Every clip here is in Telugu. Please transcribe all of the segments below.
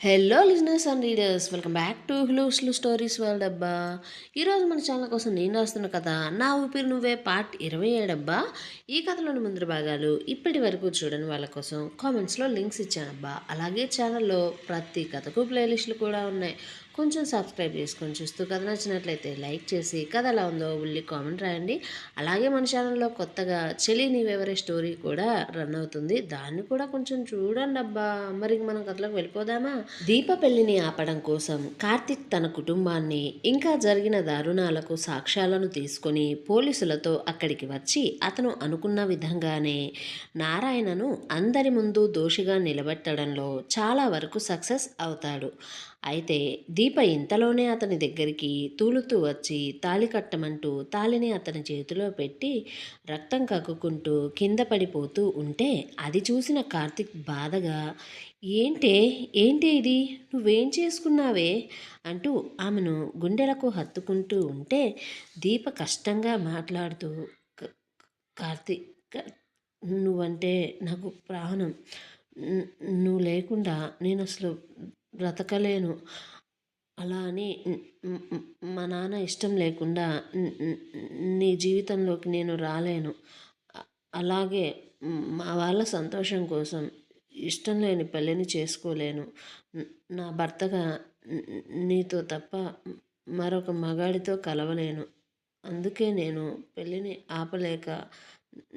Hello listeners and readers welcome back to హ్లూస్లు stories world అబ్బా. ఈరోజు మన ఛానల్ కోసం నేను రాస్తున్న కథ నా ఊపిరి నువ్వే పార్ట్ ఇరవై ఏడబ్బా ఈ కథలోని ముందు భాగాలు ఇప్పటి వరకు చూడని వాళ్ళ కోసం కామెంట్స్లో లింక్స్ ఇచ్చానబ్బా అలాగే ఛానల్లో ప్రతి కథకు ప్లేలిస్టులు కూడా ఉన్నాయి. కొంచెం సబ్స్క్రైబ్ చేసుకొని చూస్తూ కథ నచ్చినట్లయితే లైక్ చేసి కథ ఎలా ఉందో ఉల్లి కామెంట్ రాయండి. అలాగే మన ఛానల్లో కొత్తగా చెలి నీవెవరే స్టోరీ కూడా రన్ అవుతుంది. దాన్ని కూడా కొంచెం చూడండి అబ్బా. మరి మనం కథలోకి వెళ్ళిపోదామా? దీప పెళ్ళిని ఆపడం కోసం కార్తిక్ తన కుటుంబాన్ని ఇంకా జరిగిన దారుణాలకు సాక్ష్యాలను తీసుకొని పోలీసులతో అక్కడికి వచ్చి అతను అనుకున్న విధంగానే నారాయణను అందరి ముందు దోషిగా నిలబెట్టడంలో చాలా వరకు సక్సెస్ అవుతాడు. అయితే దీప ఇంతలోనే అతని దగ్గరికి తూలుతూ వచ్చి తాళి కట్టమంటూ తాళిని అతని చేతిలో పెట్టి రక్తం కక్కుకుంటూ కింద పడిపోతూ ఉంటే అది చూసిన కార్తిక్ బాధగా ఏంటే? ఏంటి ఇది? నువ్వేం చేసుకున్నావే? అంటూ ఆమెను గుండెలకు హత్తుకుంటూ ఉంటే దీప కష్టంగా మాట్లాడుతూ కార్తిక్ కార్తీక్ నువ్వంటే నాకు ప్రాణం. ను- నువ్వు లేకుండా నేను అసలు బ్రతకలేను. అలా అని మా నాన్న ఇష్టం లేకుండా నీ జీవితంలోకి నేను రాలేను. అలాగే మా వాళ్ళ సంతోషం కోసం ఇష్టం లేని పెళ్ళిని చేసుకోలేను. నా భర్తగా నీతో తప్ప మరొక మగాడితో కలవలేను. అందుకే నేను పెళ్ళిని ఆపలేక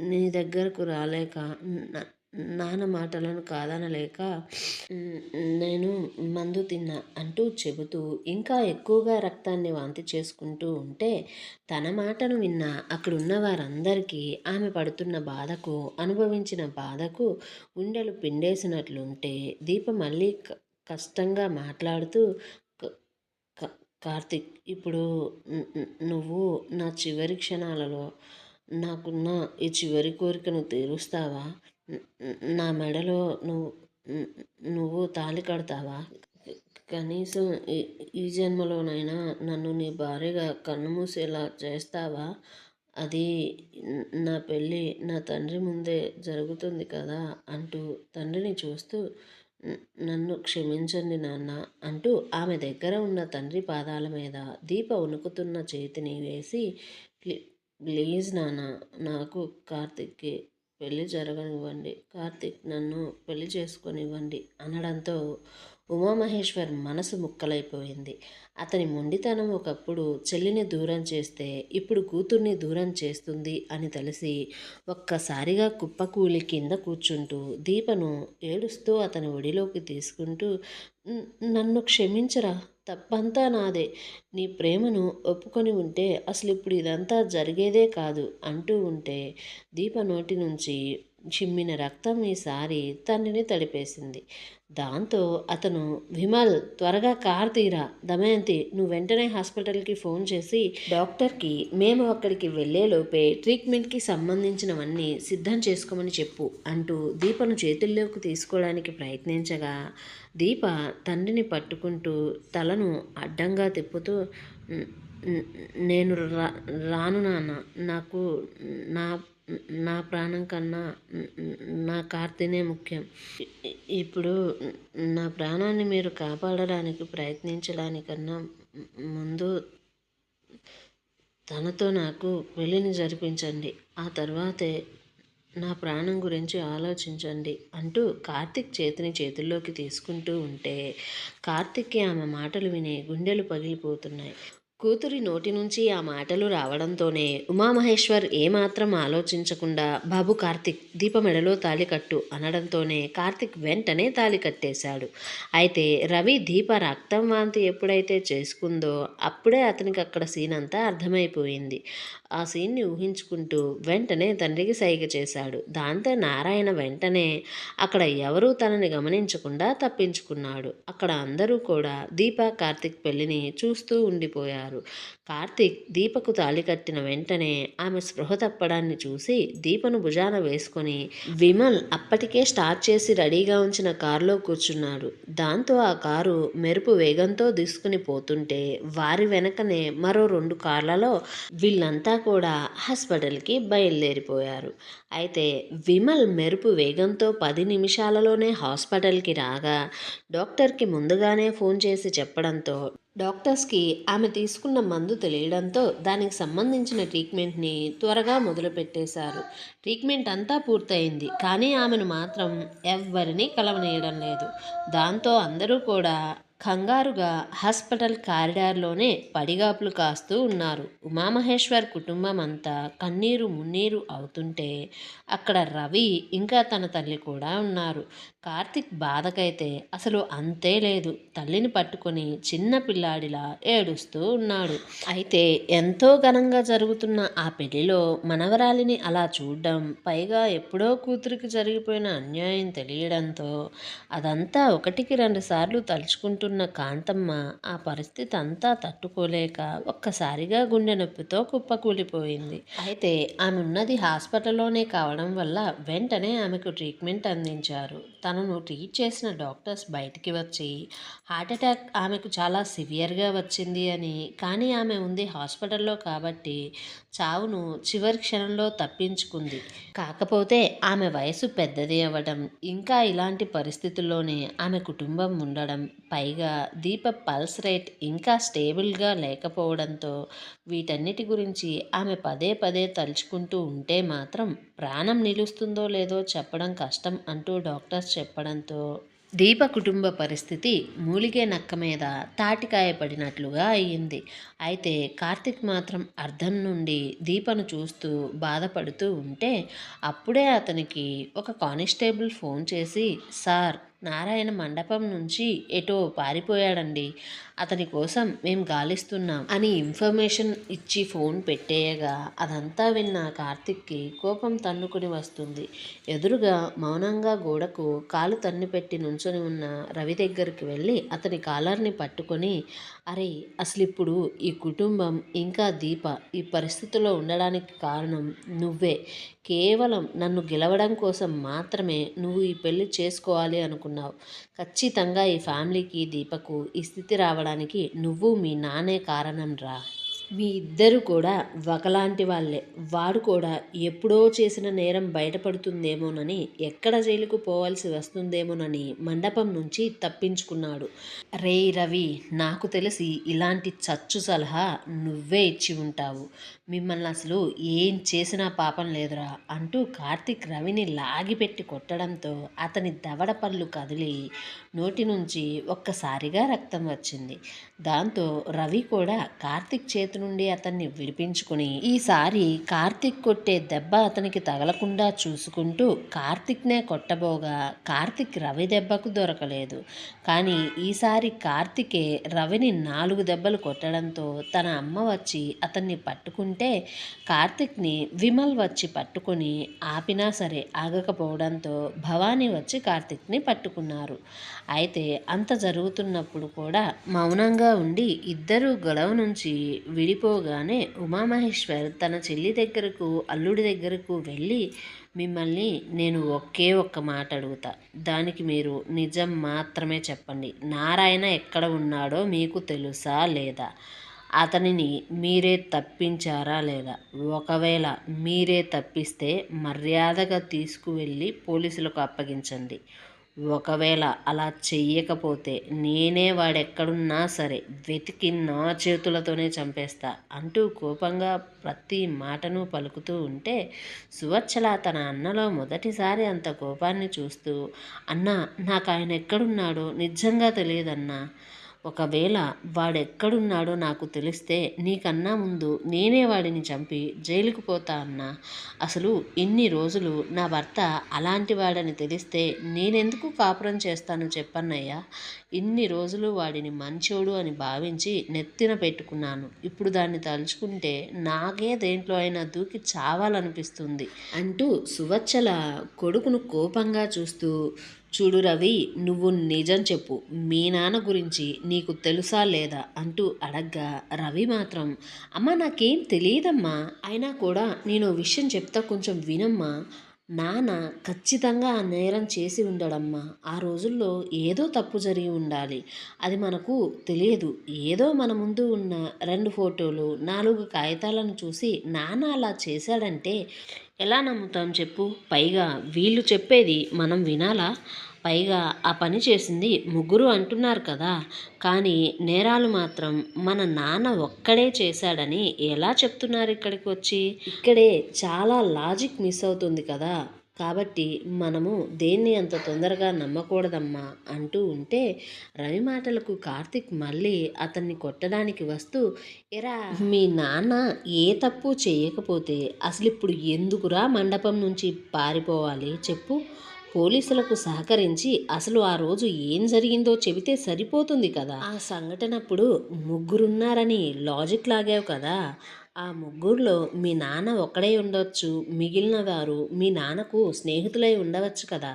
నీ దగ్గరకు రాలేక నాన్న మాటలను కాదనలేక నేను మందు తిన్నా అంటూ చెబుతూ ఇంకా ఎక్కువగా రక్తాన్ని వాంతి చేసుకుంటూ ఉంటే తన మాటను విన్న అక్కడున్న వారందరికీ ఆమె పడుతున్న బాధకు అనుభవించిన బాధకు గుండెలు పిండేసినట్లుంటే దీప మళ్ళీ కష్టంగా మాట్లాడుతూ కార్తిక్ ఇప్పుడు నువ్వు నా చివరి క్షణాలలో నాకున్న ఈ చివరి కోరికను తీరుస్తావా? నా మెడలో నువ్వు నువ్వు తాళి కడతావా? కనీసం ఈ ఈ జన్మలోనైనా నన్ను నీ భార్యగా కన్నుమూసేలా చేస్తావా? అది నా పెళ్ళి నా తండ్రి ముందే జరుగుతుంది కదా అంటూ తండ్రిని చూస్తూ నన్ను క్షమించండి నాన్న అంటూ ఆమె దగ్గర ఉన్న తండ్రి పాదాల మీద దీప ఉణుకుతున్న చేతిని వేసి ప్లీజ్ నాన్న నాకు కార్తిక్కి పెళ్ళి జరగనివ్వండి. కార్తిక్ నన్ను పెళ్ళి చేసుకొనివ్వండి అనడంతో ఉమామహేశ్వర్ మనసు ముక్కలైపోయింది. అతని మొండితనం ఒకప్పుడు చెల్లిని దూరం చేస్తే ఇప్పుడు కూతుర్ని దూరం చేస్తుంది అని తెలిసి ఒక్కసారిగా కుప్పకూలి కింద కూర్చుంటూ దీపను ఏడుస్తూ అతని ఒడిలోకి తీసుకుంటూ నన్ను క్షమించరా? తప్పంతా నాదే. నీ ప్రేమను ఒప్పుకొని ఉంటే అసలు ఇప్పుడు ఇదంతా జరిగేదే కాదు అంటూ ఉంటే దీప నోటి నుంచి చిమ్మిన రక్తం ఈసారి తండ్రిని తడిపేసింది. దాంతో అతను విమల్ త్వరగా కార్ తీరా దమయంతి నువ్వు వెంటనే హాస్పిటల్కి ఫోన్ చేసి డాక్టర్కి మేము అక్కడికి వెళ్ళేలోపే ట్రీట్మెంట్కి సంబంధించినవన్నీ సిద్ధం చేసుకోమని చెప్పు అంటూ దీపను చేతుల్లోకి తీసుకోవడానికి ప్రయత్నించగా దీప తండ్రిని పట్టుకుంటూ తలను అడ్డంగా తిప్పుతూ నేను రా రాను నాన్న నాకు నా నా ప్రాణం కన్నా నా కార్తీనే ముఖ్యం. ఇప్పుడు నా ప్రాణాన్ని మీరు కాపాడడానికి ప్రయత్నించడానికన్నా ముందు తనతో నాకు పెళ్ళిని జరిపించండి. ఆ తర్వాతే నా ప్రాణం గురించి ఆలోచించండి అంటూ కార్తిక్ చేతిని చేతుల్లోకి తీసుకుంటూ ఉంటే కార్తిక్కి ఆమె మాటలు విని గుండెలు పగిలిపోతున్నాయి. కూతురి నోటి నుంచి ఆ మాటలు రావడంతోనే ఉమామహేశ్వర్ ఏమాత్రం ఆలోచించకుండా బాబు కార్తిక్ దీప మెడలో తాళి కట్టు అనడంతోనే కార్తిక్ వెంటనే తాళి కట్టేశాడు. అయితే రవి దీప రక్తం వాంతి ఎప్పుడైతే చేసుకుందో అప్పుడే అతనికి అక్కడ సీన్ అంతా అర్థమైపోయింది. ఆ సీన్ని ఊహించుకుంటూ వెంటనే తండ్రికి సైగ చేశాడు. దాంతో నారాయణ వెంటనే అక్కడ ఎవరూ తనని గమనించకుండా తప్పించుకున్నాడు. అక్కడ అందరూ కూడా దీప కార్తిక్ పెళ్ళిని చూస్తూ ఉండిపోయారు. కార్తిక్ దీపకు తాళి కట్టిన వెంటనే ఆమె స్పృహ తప్పడాన్ని చూసి దీపను భుజాన వేసుకొని విమల్ అప్పటికే స్టార్ట్ చేసి రెడీగా ఉంచిన కారులో కూర్చున్నాడు. దాంతో ఆ కారు మెరుపు వేగంతో తీసుకుని పోతుంటే వారి వెనకనే మరో రెండు కార్లలో వీళ్ళంతా కూడా హాస్పిటల్కి బయలుదేరిపోయారు. అయితే విమల్ మెరుపు వేగంతో పది నిమిషాలలోనే హాస్పిటల్కి రాగా డాక్టర్కి ముందుగానే ఫోన్ చేసి చెప్పడంతో డాక్టర్స్కి ఆమె తీసుకున్న మందు తెలియడంతో దానికి సంబంధించిన ట్రీట్మెంట్ని త్వరగా మొదలుపెట్టేశారు. ట్రీట్మెంట్ అంతా పూర్తయింది. కానీ ఆమెను మాత్రం ఎవ్వరినీ కలవనీయడం లేదు. దాంతో అందరూ కూడా కంగారుగా హాస్పిటల్ కారిడార్లోనే పడిగాపులు కాస్తూ ఉన్నారు. ఉమామహేశ్వర్ కుటుంబం అంతా కన్నీరు మున్నీరు అవుతుంటే అక్కడ రవి ఇంకా తన తల్లి కూడా ఉన్నారు. కార్తిక్ బాధకైతే అసలు అంతే లేదు. తల్లిని పట్టుకొని చిన్న పిల్లాడిలా ఏడుస్తూ ఉన్నాడు. అయితే ఎంతో ఘనంగా జరుగుతున్న ఆ పెళ్ళిలో మనవరాలిని అలా చూడడం పైగా ఎప్పుడో కూతురికి జరిగిపోయిన అన్యాయం తెలియడంతో అదంతా ఒకటికి రెండు సార్లు చూస్తున్న కాంతమ్మ ఆ పరిస్థితి అంతా తట్టుకోలేక ఒక్కసారిగా గుండె నొప్పితో కుప్పకూలిపోయింది అయితే ఆమె ఉన్నది హాస్పిటల్లోనే కావడం వల్ల వెంటనే ఆమెకు ట్రీట్మెంట్ అందించారు. తనను ట్రీట్ చేసిన డాక్టర్స్ బయటికి వచ్చి హార్ట్ అటాక్ ఆమెకు చాలా సివియర్గా వచ్చింది అని. కానీ ఆమె ఉంది హాస్పిటల్లో కాబట్టి చావును చివరి క్షణంలో తప్పించుకుంది. కాకపోతే ఆమె వయసు పెద్దది అవ్వడం ఇంకా ఇలాంటి పరిస్థితుల్లోనే ఆమె కుటుంబం ఉండడం పైగా దీప పల్స్ రేట్ ఇంకా స్టేబుల్గా లేకపోవడంతో వీటన్నిటి గురించి ఆమె పదే పదే తలుచుకుంటూ ఉంటే మాత్రం ప్రాణం నిలుస్తుందో లేదో చెప్పడం కష్టం అంటూ డాక్టర్స్ చెప్పడంతో దీప కుటుంబ పరిస్థితి మూలిగే నక్క మీద తాటికాయ పడినట్లుగా అయ్యింది. అయితే కార్తిక్ మాత్రం అర్థం నుండి దీపను చూస్తూ బాధపడుతూ ఉంటే అప్పుడే అతనికి ఒక కానిస్టేబుల్ ఫోన్ చేసి సార్ నారాయణ మండపం నుంచి ఎటో పారిపోయాడండి. అతని కోసం మేము గాలిస్తున్నాం అని ఇన్ఫర్మేషన్ ఇచ్చి ఫోన్ పెట్టేయగా అదంతా విన్న కార్తిక్కి కోపం తన్నుకుని వస్తుంది. ఎదురుగా మౌనంగా గోడకు కాలు తన్ని పెట్టి నుంచొని ఉన్న రవి దగ్గరికి వెళ్ళి అతని కాలర్ని పట్టుకొని అరే అసలు ఇప్పుడు ఈ కుటుంబం ఇంకా దీప ఈ పరిస్థితిలో ఉండడానికి కారణం నువ్వే. కేవలం నన్ను గెలవడం కోసం మాత్రమే నువ్వు ఈ పెళ్ళి చేసుకోవాలి అనుకున్నావు ఖచ్చితంగా ఈ ఫ్యామిలీకి దీపకు ఈ స్థితి రావడానికి నువ్వు మీ నానే కారణం రా మీ ఇద్దరు కూడా ఒకలాంటి వాళ్ళే. వాడు కూడా ఎప్పుడో చేసిన నేరం బయటపడుతుందేమోనని ఎక్కడ జైలుకు పోవాల్సి వస్తుందేమోనని మండపం నుంచి తప్పించుకున్నాడు. రే రవి నాకు తెలిసి ఇలాంటి చచ్చు సలహా నువ్వే ఇచ్చి ఉంటావు. మిమ్మల్ని అసలు ఏం చేసినా పాపం లేదురా అంటూ కార్తిక్ రవిని లాగిపెట్టి కొట్టడంతో అతని దవడ పళ్ళు కదిలి నోటి నుంచి ఒక్కసారిగా రక్తం వచ్చింది. దాంతో రవి కూడా కార్తిక్ చేతి నుండి అతన్ని విడిపించుకుని ఈసారి కార్తిక్ కొట్టే దెబ్బ అతనికి తగలకుండా చూసుకుంటూ కార్తిక్నే కొట్టబోగా కార్తిక్ రవి దెబ్బకు దొరకలేదు. కానీ ఈసారి కార్తికే రవిని నాలుగు దెబ్బలు కొట్టడంతో తన అమ్మ వచ్చి అతన్ని పట్టుకుంటే కార్తిక్ని విమల్ వచ్చి పట్టుకొని ఆపినా సరే ఆగకపోవడంతో భవానీ వచ్చి కార్తిక్ని పట్టుకున్నారు. అయితే అంత జరుగుతున్నప్పుడు కూడా మౌనంగా ఉండి ఇద్దరూ గొడవ నుంచి వెళ్ళిపోగానే ఉమామహేశ్వర్ తన చెల్లి దగ్గరకు అల్లుడి దగ్గరకు వెళ్ళి మిమ్మల్ని నేను ఒకే ఒక్క మాట అడుగుతా. దానికి మీరు నిజం మాత్రమే చెప్పండి. నారాయణ ఎక్కడ ఉన్నాడో మీకు తెలుసా లేదా? అతనిని మీరే తప్పించారా లేదా? ఒకవేళ మీరే తప్పిస్తే మర్యాదగా తీసుకువెళ్ళి పోలీసులకు అప్పగించండి. ఒకవేళ అలా చెయ్యకపోతే నేనే వాడెక్కడున్నా సరే వెతికి నా చేతులతోనే చంపేస్తా అంటూ కోపంగా ప్రతి మాటను పలుకుతూ ఉంటే సువచ్చల తన అన్నలో మొదటిసారి అంత కోపాన్ని చూస్తూ అన్నా నాకు ఆయన ఎక్కడున్నాడో నిజంగా తెలియదన్నా. ఒకవేళ వాడెక్కడున్నాడో నాకు తెలిస్తే నీకన్నా ముందు నేనే వాడిని చంపి జైలుకు పోతా అన్నా. అసలు ఇన్ని రోజులు నా భర్త అలాంటి వాడని తెలిస్తే నేనెందుకు కాపురం చేస్తాను చెప్పన్నయ్యా? ఇన్ని రోజులు వాడిని మంచోడు అని భావించి నెత్తిన పెట్టుకున్నాను. ఇప్పుడు దాన్ని తలుచుకుంటే నాకే దేంట్లో అయినా దూకి చావాలనిపిస్తుంది అంటూ సువచ్చల కొడుకును కోపంగా చూస్తూ చూడు రవి నువ్వు నిజం చెప్పు. మీ నాన్న గురించి నీకు తెలుసా లేదా? అంటూ అడగ్గా రవి మాత్రం అమ్మ నాకేం తెలియదమ్మా. అయినా కూడా నేను విషయం చెప్తా కొంచెం వినమ్మా. నాన్న ఖచ్చితంగా ఆ నేరం చేసి ఉండడమ్మా. ఆ రోజుల్లో ఏదో తప్పు జరిగి ఉండాలి. అది మనకు తెలియదు. ఏదో మన ముందు ఉన్న రెండు ఫోటోలు నాలుగు కాగితాలను చూసి నాన్న అలా చేశాడంటే ఎలా నమ్ముతాం చెప్పు? పైగా వీళ్ళు చెప్పేది మనం వినాలా? పైగా ఆ పని చేసింది ముగ్గురు అంటున్నారు కదా. కానీ నేరాలు మాత్రం మన నాన్న ఒక్కడే చేశాడని ఎలా చెప్తున్నారు ఇక్కడికి వచ్చి ఇక్కడే చాలా లాజిక్ మిస్ అవుతుంది కదా. కాబట్టి మనము దేన్ని అంత తొందరగా నమ్మకూడదమ్మా అంటూ ఉంటే రవి మాటలకు కార్తిక్ మళ్ళీ అతన్ని కొట్టడానికి వస్తూ ఎరా మీ నాన్న ఏ తప్పు చేయకపోతే అసలు ఇప్పుడు ఎందుకురా మండపం నుంచి పారిపోవాలి చెప్పు. పోలీసులకు సహకరించి అసలు ఆ రోజు ఏం జరిగిందో చెబితే సరిపోతుంది కదా. ఆ సంఘటనప్పుడు ముగ్గురున్నారని లాజిక్ లాగావు కదా. ఆ ముగ్గురులో మీ నాన్న ఒక్కడే ఉండొచ్చు మిగిలిన వారు మీ నాన్నకు స్నేహితులై ఉండవచ్చు కదా.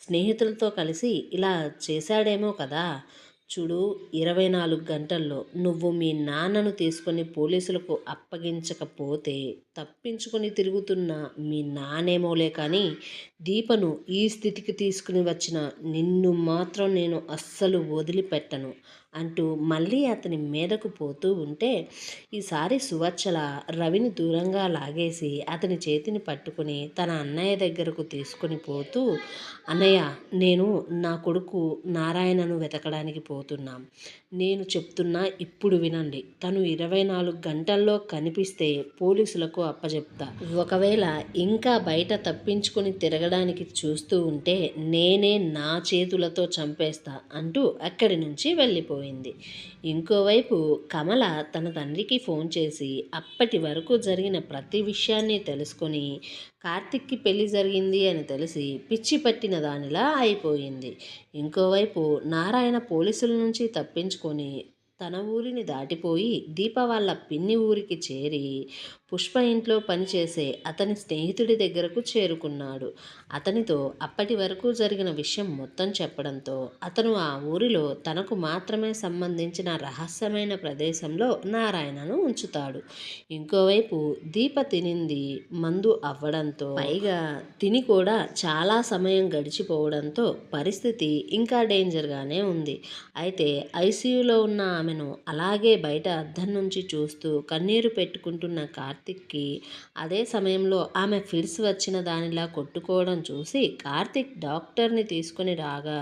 స్నేహితులతో కలిసి ఇలా చేశాడేమో కదా. చూడు ఇరవై నాలుగు గంటల్లో నువ్వు మీ నాన్నను తీసుకొని పోలీసులకు అప్పగించకపోతే తప్పించుకొని తిరుగుతున్న మీ నానేమోలే కానీ దీపను ఈ స్థితికి తీసుకుని వచ్చిన నిన్ను మాత్రం నేను అస్సలు వదిలిపెట్టను అంటూ మళ్ళీ అతని మీదకు పోతూ ఉంటే ఈసారి సువచ్చల రవిని దూరంగా లాగేసి అతని చేతిని పట్టుకుని తన అన్నయ్య దగ్గరకు తీసుకుని పోతూ అన్నయ్య నేను నా కొడుకు నారాయణను వెతకడానికి పోతున్నాం. నేను చెప్తున్నా ఇప్పుడు వినండి. తను ఇరవై నాలుగు గంటల్లో కనిపిస్తే పోలీసులకు అప్పచెప్తా ఒకవేళ ఇంకా బయట తప్పించుకొని తిరగడానికి చూస్తూ ఉంటే నేనే నా చేతులతో చంపేస్తా అంటూ అక్కడి నుంచి వెళ్ళిపోయింది. ఇంకోవైపు కమల తన తండ్రికి ఫోన్ చేసి అప్పటి వరకు జరిగిన ప్రతి విషయాన్ని తెలుసుకొని కార్తిక్కి పెళ్ళి జరిగింది అని తెలిసి పిచ్చి పట్టిన దానిలా అయిపోయింది. ఇంకోవైపు నారాయణ పోలీసుల నుంచి తప్పించుకొని తన ఊరిని దాటిపోయి దీప వాళ్ళ పిన్ని ఊరికి చేరి పుష్ప ఇంట్లో పనిచేసే అతని స్నేహితుడి దగ్గరకు చేరుకున్నాడు. అతనితో అప్పటి వరకు జరిగిన విషయం మొత్తం చెప్పడంతో అతను ఆ ఊరిలో తనకు మాత్రమే సంబంధించిన రహస్యమైన ప్రదేశంలో నారాయణను ఉంచుతాడు. ఇంకోవైపు దీప తినింది మందు అవ్వడంతో పైగా తిని కూడా చాలా సమయం గడిచిపోవడంతో పరిస్థితి ఇంకా డేంజర్గానే ఉంది. అయితే ఐసీయూలో ఉన్న ఆమెను అలాగే బయట అద్దం నుంచి చూస్తూ కన్నీరు పెట్టుకుంటున్న కార్తిక్కి అదే సమయంలో ఆమె ఫిడ్స్ వచ్చిన దానిలా కొట్టుకోవడం చూసి కార్తిక్ డాక్టర్ని తీసుకుని రాగా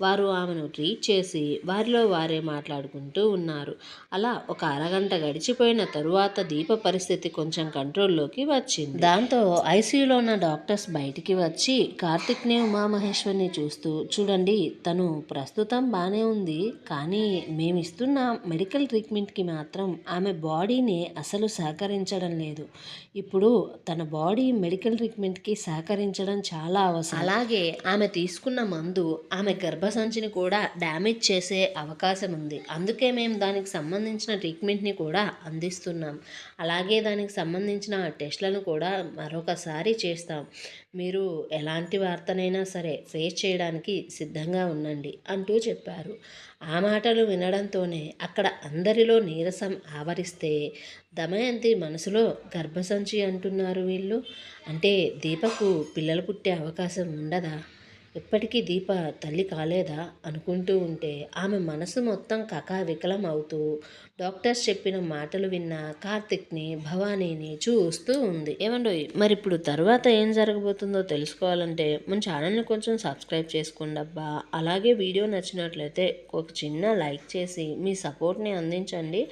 వారు ఆమెను ట్రీట్ చేసి వారిలో వారే మాట్లాడుకుంటూ ఉన్నారు. అలా ఒక అరగంట గడిచిపోయిన తరువాత దీప పరిస్థితి కొంచెం కంట్రోల్లోకి వచ్చింది. దాంతో ఐసీయూలో ఉన్న డాక్టర్స్ బయటికి వచ్చి కార్తిక్ని ఉమామహేశ్వర్ని చూస్తూ చూడండి తను ప్రస్తుతం బాగానే ఉంది కానీ మేమిస్తున్న మెడికల్ ట్రీట్మెంట్కి మాత్రం ఆమె బాడీని అసలు సహకరించడం లేదు. ఇప్పుడు తన బాడీ మెడికల్ ట్రీట్మెంట్కి సహకరించడం చాలా అవసరం. అలాగే ఆమె తీసుకున్న మందు ఆమె గర్భసంచిని కూడా డ్యామేజ్ చేసే అవకాశం ఉంది. అందుకే మేము దానికి సంబంధించిన ట్రీట్మెంట్ని కూడా అందిస్తున్నాం. అలాగే దానికి సంబంధించిన టెస్ట్లను కూడా మరొకసారి చేస్తాం. మీరు ఎలాంటి వార్తనైనా సరే ఫేస్ చేయడానికి సిద్ధంగా ఉండండి అంటూ చెప్పారు. ఆ మాటలు వినడంతోనే అక్కడ అందరిలో నీరసం ఆవరిస్తే దమయంతి మనసులో గర్భసంచి అంటున్నారు వీళ్ళు. అంటే దీపకు పిల్లలు పుట్టే అవకాశం ఉండదా? ఇప్పటికీ దీప తల్లి కాలేదా అనుకుంటూ ఉంటే ఆమె మనసు మొత్తం కకావికలం అవుతూ డాక్టర్స్ చెప్పిన మాటలు విన్న కార్తిక్ని భవానీని చూస్తూ ఉంది. ఏమండో మరి ఇప్పుడు తర్వాత ఏం జరగబోతుందో తెలుసుకోవాలంటే మన ఛానల్ని కొంచెం సబ్స్క్రైబ్ చేసుకోండి అబ్బా. అలాగే వీడియో నచ్చినట్లయితే ఒక చిన్న లైక్ చేసి మీ సపోర్ట్ని అందించండి.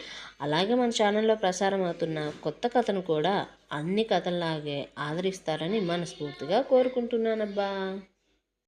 అలాగే మన ఛానల్లో ప్రసారం అవుతున్న కొత్త కథను కూడా అన్ని కథల్లాగే ఆదరిస్తారని మనస్ఫూర్తిగా కోరుకుంటున్నానబ్బా.